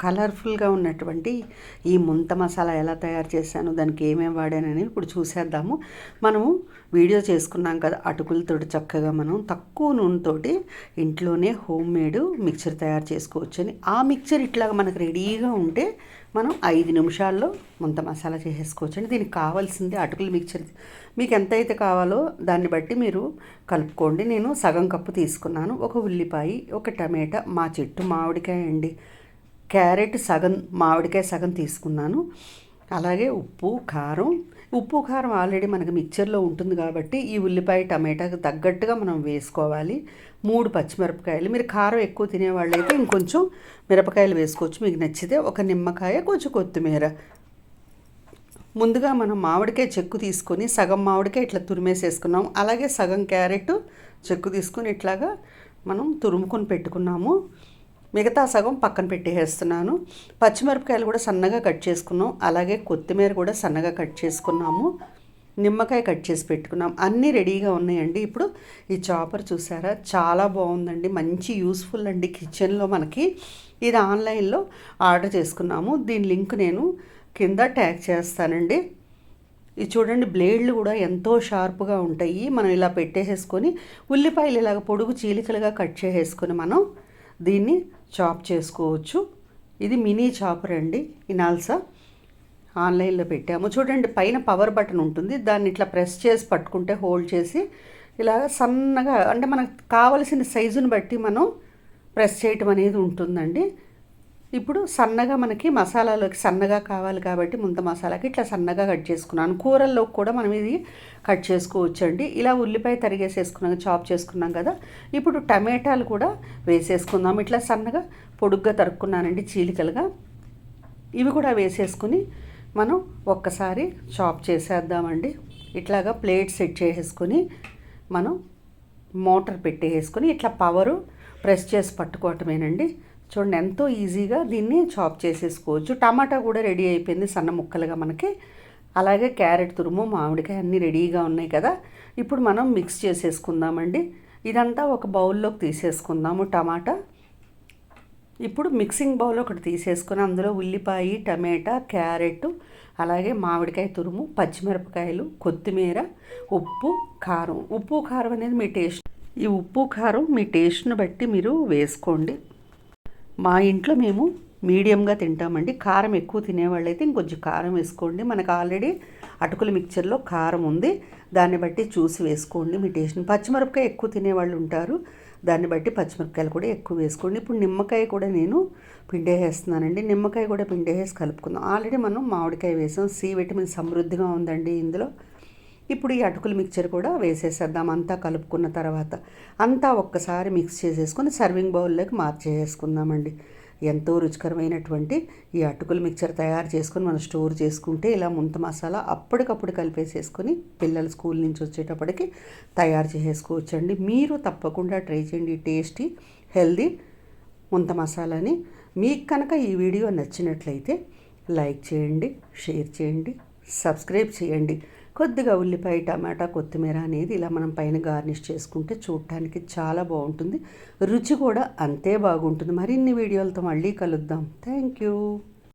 కలర్ఫుల్గా ఉన్నటువంటి ఈ ముంత మసాలా ఎలా తయారు చేశాను దానికి ఏమేమి వాడానని ఇప్పుడు చూసేద్దాము. మనము వీడియో చేసుకున్నాం కదా అటుకులతో చక్కగా మనం తక్కువ నూనెతోటి ఇంట్లోనే హోమ్ మేడ్ మిక్చర్ తయారు చేసుకోవచ్చు అని. ఆ మిక్చర్ ఇట్లా మనకు రెడీగా ఉంటే మనం ఐదు నిమిషాల్లో ముంత మసాలా చేసేసుకోవచ్చు అండి దీనికి కావాల్సింది అటుకుల మిక్చర్. మీకు ఎంత అయితే కావాలో దాన్ని బట్టి మీరు కలుపుకోండి. నేను సగం కప్పు తీసుకున్నాను. ఒక ఉల్లిపాయ ఒక టమాటా మా చెట్టు మామిడికాయ అండి క్యారెట్ సగం మామిడికాయ సగం తీసుకున్నాను. అలాగే ఉప్పు కారం. ఉప్పు కారం ఆల్రెడీ మనకి మిక్చర్లో ఉంటుంది కాబట్టి ఈ ఉల్లిపాయ టమాటాకి తగ్గట్టుగా మనం వేసుకోవాలి. మూడు పచ్చిమిరపకాయలు. మీరు కారం ఎక్కువ తినేవాళ్ళు అయితే ఇంకొంచెం మిరపకాయలు వేసుకోవచ్చు. మీకు నచ్చితే ఒక నిమ్మకాయ కొంచెం కొత్తిమీర. ముందుగా మనం మామిడికాయ చెక్కు తీసుకొని సగం మామిడికాయ ఇట్లా తురిమేసేసుకున్నాం. అలాగే సగం క్యారెట్ చెక్కు తీసుకొని ఇట్లాగా మనం తురుముకొని పెట్టుకున్నాము. మిగతా సగం పక్కన పెట్టేస్తున్నాను పచ్చిమిరపకాయలు కూడా సన్నగా కట్ చేసుకున్నాం. అలాగే కొత్తిమీర కూడా సన్నగా కట్ చేసుకున్నాము. నిమ్మకాయ కట్ చేసి పెట్టుకున్నాం. అన్నీ రెడీగా ఉన్నాయండి. ఇప్పుడు ఈ చాపర్ చూసారా? చాలా బాగుందండి. మంచి యూస్ఫుల్ అండి కిచెన్లో మనకి. ఇది ఆన్లైన్లో ఆర్డర్ చేసుకున్నాము. దీని లింక్ నేను కింద ట్యాగ్ చేస్తానండి. ఇది చూడండి బ్లేడ్లు కూడా ఎంతో షార్ప్గా ఉంటాయి. మనం ఇలా పెట్టేసేసుకొని ఉల్లిపాయలు ఇలాగ పొడుగు చీలికలుగా కట్ చేసేసుకొని మనం దీన్ని చాప్ చేసుకోవచ్చు. ఇది మినీ చాపర్ అండి. ఇనాల్సా ఆన్లైన్లో పెట్టాము. చూడండి పైన పవర్ బటన్ ఉంటుంది. దాన్ని ఇట్లా ప్రెస్ చేసి పట్టుకుంటే హోల్డ్ చేసి ఇలా సన్నగా అంటే మనకు కావలసిన సైజుని బట్టి మనం ప్రెస్ చేయటం అనేది ఉంటుందండి. ఇప్పుడు సన్నగా మనకి మసాలాలోకి సన్నగా కావాలి కాబట్టి ముంత మసాలాకి ఇట్లా సన్నగా కట్ చేసుకున్నాను. కూరల్లోకి కూడా మనం ఇది కట్ చేసుకోవచ్చు అండి ఇలా ఉల్లిపాయ తరిగేసేసుకున్నాం చాప్ చేసుకున్నాం కదా ఇప్పుడు టమాటాలు కూడా వేసేసుకుందాం. ఇట్లా సన్నగా పొడుగ్గా తరుక్కున్నానండి చీలికలుగా. ఇవి కూడా వేసేసుకుని మనం ఒక్కసారి చాప్ చేసేద్దామండి. ఇట్లాగా ప్లేట్ సెట్ చేసేసుకొని మనం మోటార్ పెట్టేసుకొని ఇట్లా పవరు ప్రెస్ చేసి పట్టుకోవటమేనండి. చూడండి ఎంతో ఈజీగా దీన్ని చాప్ చేసేసుకోవచ్చు. టమాటా కూడా రెడీ అయిపోయింది సన్న ముక్కలుగా మనకి. అలాగే క్యారెట్ తురుము మామిడికాయ అన్నీ రెడీగా ఉన్నాయి కదా. ఇప్పుడు మనం మిక్స్ చేసేసుకుందామండి. ఇదంతా ఒక బౌల్లోకి తీసేసుకుందాము టమాటా. ఇప్పుడు మిక్సింగ్ బౌల్ ఒకటి తీసేసుకొని అందులో ఉల్లిపాయ టమాటా క్యారెట్ అలాగే మామిడికాయ తురుము పచ్చిమిరపకాయలు కొత్తిమీర ఉప్పు కారం. ఉప్పు కారం అనేది మీ టేస్ట్. ఈ ఉప్పు కారం మీ టేస్ట్ని బట్టి మీరు వేసుకోండి. మా ఇంట్లో మేము మీడియంగా తింటామండి. కారం ఎక్కువ తినేవాళ్ళైతే ఇంకొంచెం కారం వేసుకోండి. మనకు ఆల్రెడీ అటుకుల మిక్చర్లో కారం ఉంది. దాన్ని బట్టి చూసి వేసుకోండి. మీ టేస్ట్ని పచ్చిమిరపకాయ ఎక్కువ తినేవాళ్ళు ఉంటారు. దాన్ని బట్టి పచ్చిమిరపకాయలు కూడా ఎక్కువ వేసుకోండి. ఇప్పుడు నిమ్మకాయ కూడా నేను పిండేసేస్తున్నానండి నిమ్మకాయ కూడా పిండేసేసి కలుపుకుందాం. ఆల్రెడీ మనం మామిడికాయ వేసాం. సి విటమిన్ సమృద్ధిగా ఉందండి ఇందులో. ఇప్పుడు ఈ అటుకుల మిక్చర్ కూడా వేసేసేద్దాం. అంతా కలుపుకున్న తర్వాత అంతా ఒక్కసారి మిక్స్ చేసేసుకొని సర్వింగ్ బౌల్లోకి మార్చేసుకుందామండి. ఎంతో రుచికరమైనటువంటి ఈ అటుకుల మిక్చర్ తయారు చేసుకొని మనం స్టోర్ చేసుకుంటే ఇలా ముంత మసాలా అప్పటికప్పుడు కలిపేసేసుకొని పిల్లలు స్కూల్ నుంచి వచ్చేటప్పటికి తయారు చేసేసుకోవచ్చండి. మీరు తప్పకుండా ట్రై చేయండి. టేస్టీ హెల్దీ ముంత మసాలాని. మీకు కనుక ఈ వీడియో నచ్చినట్లయితే లైక్ చేయండి షేర్ చేయండి సబ్స్క్రైబ్ చేయండి. కొద్దిగా ఉల్లిపాయ టమాటా కొత్తిమీర అనేది ఇలా మనం పైన గార్నిష్ చేసుకుంటే చూడటానికి చాలా బాగుంటుంది. రుచి కూడా అంతే బాగుంటుంది. మరిన్ని వీడియోలతో మళ్ళీ కలుద్దాం. Thank you